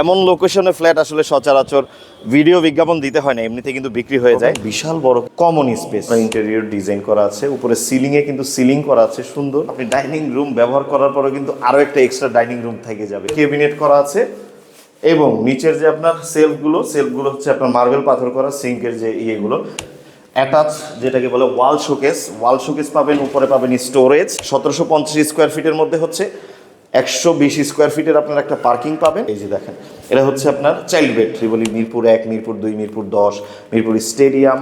এমন লোকেশনে ফ্ল্যাট আসলে সচরাচর ভিডিও বিজ্ঞাপন দিতে হয় না এমনিতে কিন্তু বিক্রি হয়ে যায়। বিশাল বড় কমন স্পেস ইন্টেরিয়র ডিজাইন করা আছে উপরে সিলিং এ কিন্তু সিলিং করা আছে সুন্দর। আপনি ডাইনিং রুম ব্যবহার করার পরে কিন্তু আরও একটা এক্সট্রা ডাইনিং রুম থেকে যাবে। কেবিনেট করা আছে এবং নিচের যে আপনার সেলফগুলো সেলফগুলো হচ্ছে আপনার মার্বেল পাথর করা সিঙ্কের যে ইয়েগুলো অ্যাটাচ যেটাকে বলে ওয়াল শোকেস ওয়াল শোকেস পাবেন উপরে পাবেন স্টোরেজ সতেরোশো পঞ্চাশ স্কোয়ার ফিটের মধ্যে হচ্ছে। একশো বিশ স্কোয়ার ফিটের আপনার একটা পার্কিং পাবেন। এই যে দেখেন, এটা হচ্ছে আপনার চাইল্ড বেড বলি মিরপুর এক, মিরপুর দুই, মিরপুর দশ, Mirpur stadium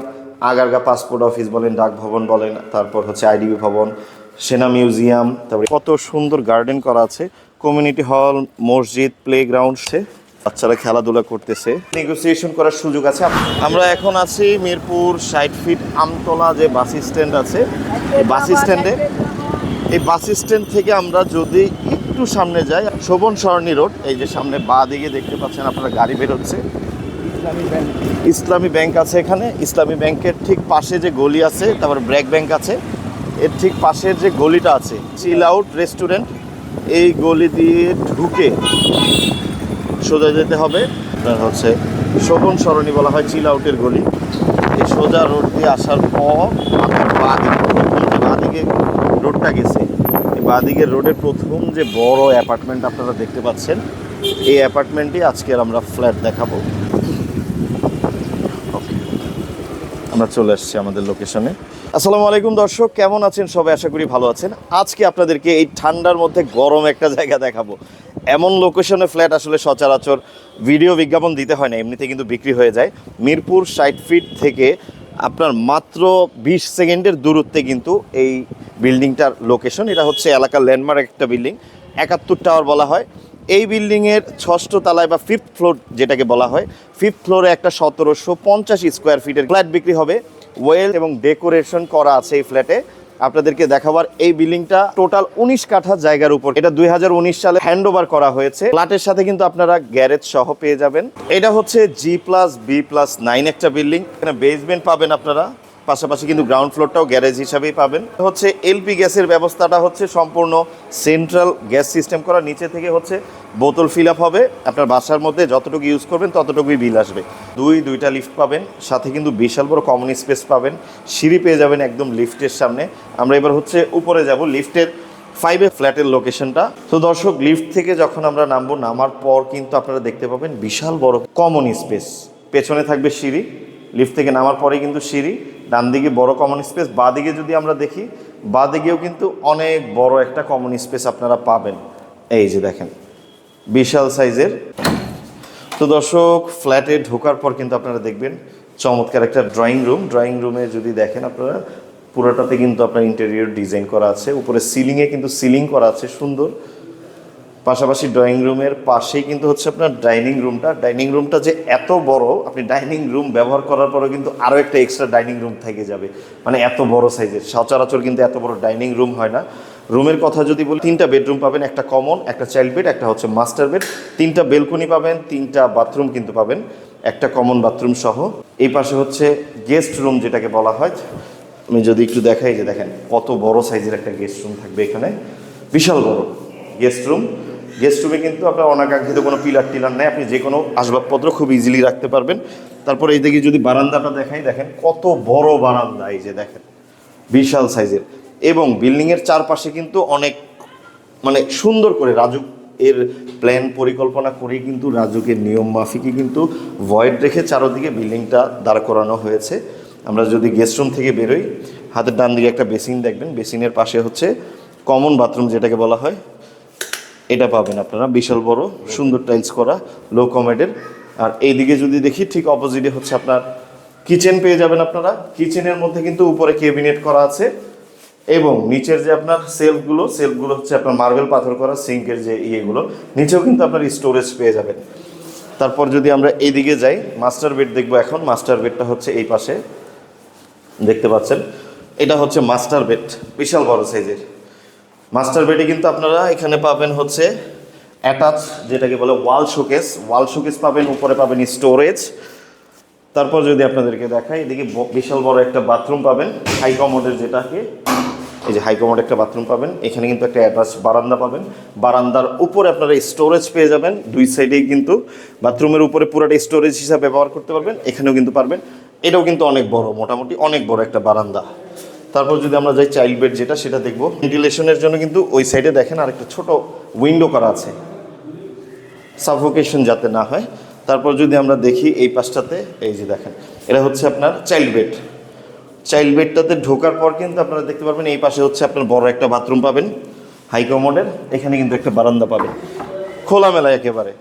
Agargaon passport office বলেন, ডাক ভবন বলেন, তারপর হচ্ছে আইডিবি ভবন, সেনা মিউজিয়াম তারপরে কত সুন্দর গার্ডেন করা আছে কমিউনিটি হল মসজিদ প্লে গ্রাউন্ড সে বাচ্চারা খেলাধুলা করতেছে। নেগোসিয়েশন করার সুযোগ আছে। আমরা এখন আছি মিরপুর ষাট ফিট আমতলা যে বাস স্ট্যান্ড আছে, এই বাস স্ট্যান্ডে এই বাস স্ট্যান্ড থেকে আমরা যদি একটু সামনে যাই। শোভন সরণী রোড এই যে সামনে বা দিকে দেখতে পাচ্ছেন আপনারা গাড়ি বেরোচ্ছে। ইসলামী ব্যাংক। আছে এখানে। ইসলামী ব্যাংকের ঠিক পাশে যে গলি আছে তারপর ব্র্যাক ব্যাংক আছে। এর ঠিক পাশের যে গলিটা আছে চিল আউট রেস্টুরেন্ট এই গলি দিয়ে ঢুকে সোজা যেতে হবে। আপনার হচ্ছে শোভন সরণি বলা হয় চিল আউটের গলি। এই সোজা রোড দিয়ে আসার পর বাঁদিকে বাঁদিকে রোডটা গেছে। বাঁদিকের রোডের প্রথম যে বড় অ্যাপার্টমেন্ট আপনারা দেখতে পাচ্ছেন, এই অ্যাপার্টমেন্টে আজকে আমরা ফ্ল্যাট দেখাবো। আমরা চলে আসছি আমাদের লোকেশনে। আসসালামু আলাইকুম দর্শক, কেমন আছেন সবাই? আশা করি ভালো আছেন। আজকে আপনাদেরকে এই ঠান্ডার মধ্যে গরম একটা জায়গা দেখাবো। এমন লোকেশনে ফ্ল্যাট আসলে সচরাচর ভিডিও বিজ্ঞাপন দিতে হয় না, এমনিতে কিন্তু বিক্রি হয়ে যায়। মিরপুর ষাট ফিট থেকে আপনার মাত্র বিশ সেকেন্ডের দূরত্বে কিন্তু এই বিল্ডিংটার লোকেশন এটা হচ্ছে এলাকার ল্যান্ডমার্ক একটা বিল্ডিং, একাত্তর টাওয়ার বলা হয়। এই বিল্ডিংয়ের ষষ্ঠ তলায় বা ফিফথ ফ্লোর যেটাকে বলা হয় ফিফথ ফ্লোরে একটা সতেরোশো পঞ্চাশ স্কোয়ার ফিটের ফ্ল্যাট বিক্রি হবে। ওয়েল এবং ডেকোরেশন করা আছে এই ফ্ল্যাটে আপনাদেরকে দেখাবার এই বিল্ডিংটা টোটাল উনিশ কাঠা জায়গার উপর। এটা দুই হাজার উনিশ সালে হ্যান্ড করা হয়েছে। ফ্ল্যাটের সাথে কিন্তু আপনারা গ্যারেজ সহ পেয়ে যাবেন। এটা হচ্ছে G plus B plus nine একটা বিল্ডিং। এখানে বেসমেন্ট পাবেন আপনারা। পাশাপাশি কিন্তু গ্রাউন্ড ফ্লোরটাও গ্যারেজ হিসাবেই পাবেন। হচ্ছে এলপি গ্যাসের ব্যবস্থাটা হচ্ছে সম্পূর্ণ সেন্ট্রাল গ্যাস সিস্টেম করা। নিচে থেকে হচ্ছে বোতল ফিল আপ হবে। আপনার বাসার মধ্যে যতটুকু ইউজ করবেন ততটুকুই বিল আসবে। দুই, দুইটা লিফট পাবেন। সাথে কিন্তু বিশাল বড় কমন স্পেস পাবেন। সিঁড়ি পেয়ে যাবেন একদম লিফটের সামনে। আমরা এবার হচ্ছে উপরে যাব লিফটের ফাইভে ফ্ল্যাটের লোকেশনটা তো দর্শক লিফট থেকে যখন আমরা নামবো, নামার পর কিন্তু আপনারা দেখতে পাবেন বিশাল বড় কমন স্পেস পেছনে থাকবে সিঁড়ি। লিফট থেকে নামার পরে কিন্তু সিঁড়ি, ডান দিকে বড় কমন স্পেস বা দিকে যদি আমরা দেখি, বা দিকেও কিন্তু অনেক বড় একটা কমন স্পেস আপনারা পাবেন। এই যে দেখেন, বিশাল সাইজের। তো দর্শক ফ্ল্যাটে ঢোকার পর কিন্তু আপনারা দেখবেন, চমৎকার একটা ড্রয়িং রুম ড্রয়িং রুমে যদি দেখেন আপনারা, পুরোটাতে কিন্তু আপনার ইন্টেরিয়র ডিজাইন করা আছে। উপরে সিলিংয়ে কিন্তু সিলিং করা আছে, সুন্দর। পাশাপাশি ড্রয়িং রুমের পাশেই কিন্তু হচ্ছে আপনার ডাইনিং রুমটা ডাইনিং রুমটা যে এত বড়, আপনি ডাইনিং রুম ব্যবহার করার পরেও কিন্তু আরও একটা এক্সট্রা ডাইনিং রুম থেকে যাবে। মানে এত বড় সাইজের সচরাচর কিন্তু এত বড় ডাইনিং রুম হয় না। রুমের কথা যদি বলি, তিনটা বেডরুম পাবেন, একটা কমন একটা চাইল্ড বেড একটা হচ্ছে মাস্টার বেড তিনটা বেলকনি পাবেন, তিনটা বাথরুম কিন্তু পাবেন, একটা কমন বাথরুম সহ। এই পাশে হচ্ছে গেস্ট রুম যেটাকে বলা হয়। আমি যদি একটু দেখাই যে দেখেন, কত বড় সাইজের একটা গেস্ট রুম থাকবে এখানে। বিশাল বড় গেস্ট রুম গেস্ট রুমে কিন্তু আপনার অনাকাঙ্ক্ষিত কোনো পিলার টিলার নেই, আপনি যে কোনো আসবাবপত্র খুব ইজিলি রাখতে পারবেন। তারপর এই দিকে যদি বারান্দাটা দেখাই, দেখেন কত বড় বারান্দা এই যে দেখেন, বিশাল সাইজের। এবং বিল্ডিংয়ের চারপাশে কিন্তু অনেক মানে সুন্দর করে রাজুক এর প্ল্যান পরিকল্পনা করে কিন্তু রাজুকের নিয়ম মাফিকই কিন্তু ভয়েড রেখে চারোদিকে বিল্ডিংটা দাঁড় করানো হয়েছে। আমরা যদি গেস্ট রুম থেকে বেরোই, হাতের ডান দিকে একটা বেসিন দেখবেন। বেসিনের পাশে হচ্ছে কমন বাথরুম যেটাকে বলা হয়। এটা পাবেন আপনারা। বিশাল বড়, সুন্দর টাইলস করা লো কমেডের আর এইদিকে যদি দেখি, ঠিক অপোজিটে হচ্ছে আপনার কিচেন পেয়ে যাবেন আপনারা। কিচেনের মধ্যে কিন্তু উপরে কেবিনেট করা আছে। এবং নিচের যে আপনার সেলফগুলো সেলফগুলো হচ্ছে আপনার মার্বেল পাথর করা, সিঙ্কের যে ইয়েগুলো, নিচেও কিন্তু আপনার স্টোরেজ পেয়ে যাবেন। তারপর যদি আমরা এইদিকে যাই মাস্টার বেড দেখব এখন। মাস্টার বেডটা হচ্ছে এই পাশে। দেখতে পাচ্ছেন? এটা হচ্ছে মাস্টার বেড বিশাল বড় সাইজের মাস্টার বেডে কিন্তু আপনারা এখানে পাবেন হচ্ছে অ্যাটাচ যেটাকে বলে ওয়াল শোকেস ওয়াল শোকেস পাবেন, উপরে পাবেন স্টোরেজ তারপর যদি আপনাদেরকে দেখাই, এদিকে বিশাল বড় একটা বাথরুম পাবেন হাই কমোডের যেটাকে। এই যে হাইকমোড একটা বাথরুম পাবেন, এখানে কিন্তু একটা অ্যাটাচ বারান্দা পাবেন। বারান্দার উপরে আপনারা স্টোরেজ পেয়ে যাবেন, দুই সাইডেই কিন্তু বাথরুমের উপরে পুরোটা স্টোরেজ হিসাবে ব্যবহার করতে পারবেন, এখানেও কিন্তু পারবেন। এটাও কিন্তু অনেক বড়, মোটামুটি অনেক বড় একটা বারান্দা। তারপর যদি আমরা যাই চাইল্ড বেড যেটা, সেটা দেখব। ভেন্টিলেশনের জন্য কিন্তু ওই সাইডে দেখেন আর একটা ছোট উইন্ডো করা আছে। সাফোকেশন যাতে না হয়। তারপর যদি আমরা দেখি এই পাশটাতে, এই যে দেখেন, এটা হচ্ছে আপনার চাইল্ড বেড চাইল্ড বেডটাতে ঢোকার পর কিন্তু আপনারা দেখতে পারবেন এই পাশে হচ্ছে আপনার বড় একটা বাথরুম পাবেন। হাই কমোডের এখানে কিন্তু একটা বারান্দা পাবেন। খোলামেলা একেবারে।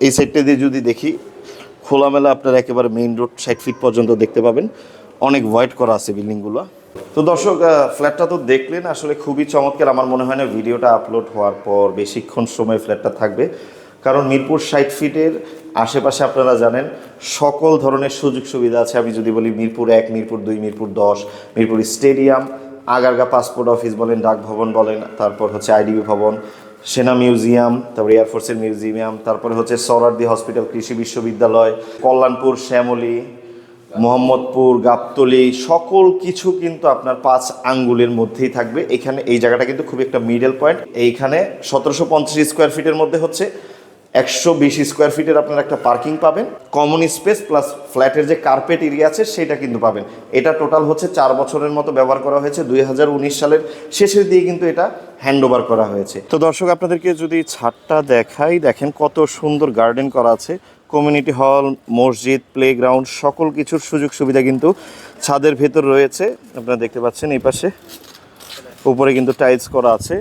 এই সাইডটা দিয়ে যদি দেখি, খোলামেলা আপনারা একেবারে মেইন রোড ষাট ফিট পর্যন্ত দেখতে পাবেন। অনেক হোয়াইট করা আছে বিল্ডিংগুলো তো দর্শক ফ্ল্যাটটা তো দেখলেন, আসলে খুবই চমৎকার। আমার মনে হয় না ভিডিওটা আপলোড হওয়ার পর বেশিক্ষণ সময় ফ্ল্যাটটা থাকবে। কারণ মিরপুর ষাট ফিটের আশেপাশে আপনারা জানেন, সকল ধরনের সুযোগ সুবিধা আছে। আমি যদি বলি মিরপুর এক, মিরপুর দুই, মিরপুর দশ, Mirpur stadium, Agargaon passport office বলেন, ডাক ভবন বলেন, তারপর হচ্ছে আইডিবি ভবন, সেনা মিউজিয়াম, তারপরে এয়ারফোর্সের মিউজিয়াম, তারপরে হচ্ছে সরারদি হসপিটাল কৃষি বিশ্ববিদ্যালয়, কল্যাণপুর, শ্যামলী মোহাম্মদপুর, গাবতলি, সকল কিছু কিন্তু আপনার পাঁচ আঙ্গুলের মধ্যেই থাকবে। এখানে এই জায়গাটা কিন্তু খুব একটা মিডল পয়েন্ট এইখানে সতেরোশো পঞ্চাশ স্কোয়ার ফিটের মধ্যে হচ্ছে একশো বিশ স্কোয়ার ফিটের আপনার একটা পার্কিং পাবেন। কমন স্পেস প্লাস ফ্ল্যাটের যে কার্পেট এরিয়া আছে, সেটা কিন্তু পাবেন। এটা টোটাল হচ্ছে চার বছরের মতো ব্যবহার করা হয়েছে, দুই হাজার উনিশ সালের শেষের দিকে কিন্তু এটা হ্যান্ড ওভার করা হয়েছে। তো দর্শক, আপনাদেরকে যদি ছাদটা দেখাই, দেখেন কত সুন্দর গার্ডেন করা আছে। কমিউনিটি হল, মসজিদ, প্লেগ্রাউন্ড, সকল কিছুর সুযোগ সুবিধা কিন্তু ছাদের ভেতর রয়েছে। আপনারা দেখতে পাচ্ছেন এই পাশে। উপরে কিন্তু টাইলস করা আছে।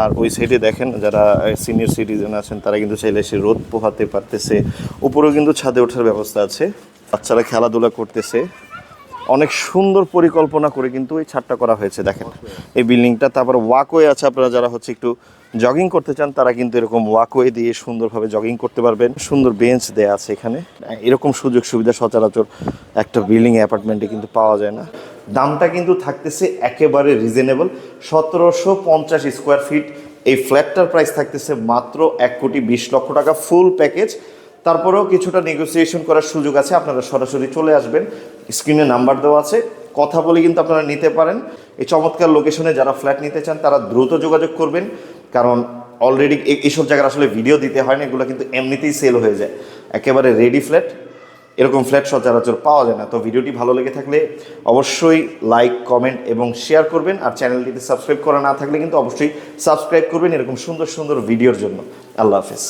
আর ওই সাইডে দেখেন, যারা সিনিয়র সিটিজেন আছেন, তারা কিন্তু চাইলে সে রোদ পোহাতে পারতেছে। উপরেও কিন্তু ছাদে ওঠার ব্যবস্থা আছে। বাচ্চারা খেলাধুলা করতেছে। অনেক সুন্দর পরিকল্পনা করে কিন্তু এই ছাদটা করা হয়েছে, দেখেন। এই বিল্ডিংটা, তারপর ওয়াকওয়ে আছে, আপনারা যারা হচ্ছে একটু জগিং করতে চান, তারা কিন্তু এরকম ওয়াকওয়ে দিয়ে সুন্দরভাবে জগিং করতে পারবেন। সুন্দর বেঞ্চ দেয়া আছে এখানে। এরকম সুযোগ সুবিধা সচরাচর একটা বিল্ডিং অ্যাপার্টমেন্টে কিন্তু পাওয়া যায় না। দামটা কিন্তু থাকতেছে একেবারে রিজনেবল সতেরোশো পঞ্চাশ স্কোয়ার ফিট এই ফ্ল্যাটটার প্রাইস থাকতেছে মাত্র এক কোটি বিশ লক্ষ টাকা ফুল প্যাকেজ তারপরেও কিছুটা নেগোসিয়েশন করার সুযোগ আছে, আপনারা সরাসরি চলে আসবেন। স্ক্রিনে নাম্বার দেওয়া আছে। কথা বলে কিন্তু আপনারা নিতে পারেন। এই চমৎকার লোকেশনে যারা ফ্ল্যাট নিতে চান, তারা দ্রুত যোগাযোগ করবেন। কারণ অলরেডি এইসব জায়গার আসলে ভিডিও দিতে হয় না, এগুলো কিন্তু এমনিতেই সেল হয়ে যায়। একেবারে রেডি ফ্ল্যাট এরকম ফ্ল্যাট সচরাচর পাওয়া যায় না। তো ভিডিওটি ভালো লেগে থাকলে অবশ্যই লাইক কমেন্ট এবং শেয়ার করবেন। আর চ্যানেলটিতে সাবস্ক্রাইব করা না থাকলে কিন্তু অবশ্যই সাবস্ক্রাইব করবেন এরকম সুন্দর সুন্দর ভিডিওর জন্য। আল্লাহ হাফেজ।